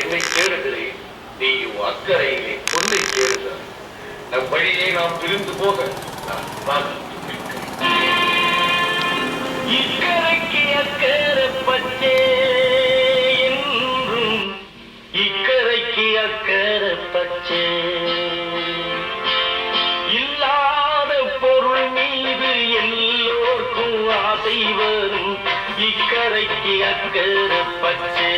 என்னை கேளுகிறேன் நீ அக்கறையிலே கொள்ளை கேளுகிறார் நம் வழியை நாம் பிரிந்து போக நான் பார்த்து இக்கரைக்கு அக்கறப்பட்டே என்றும் இக்கரைக்கு அக்கறப்பச்சே இல்லாத பொருள் மீது எல்லோர்க்கும் ஆசை வரும் இக்கரைக்கு அக்கறப்பச்சே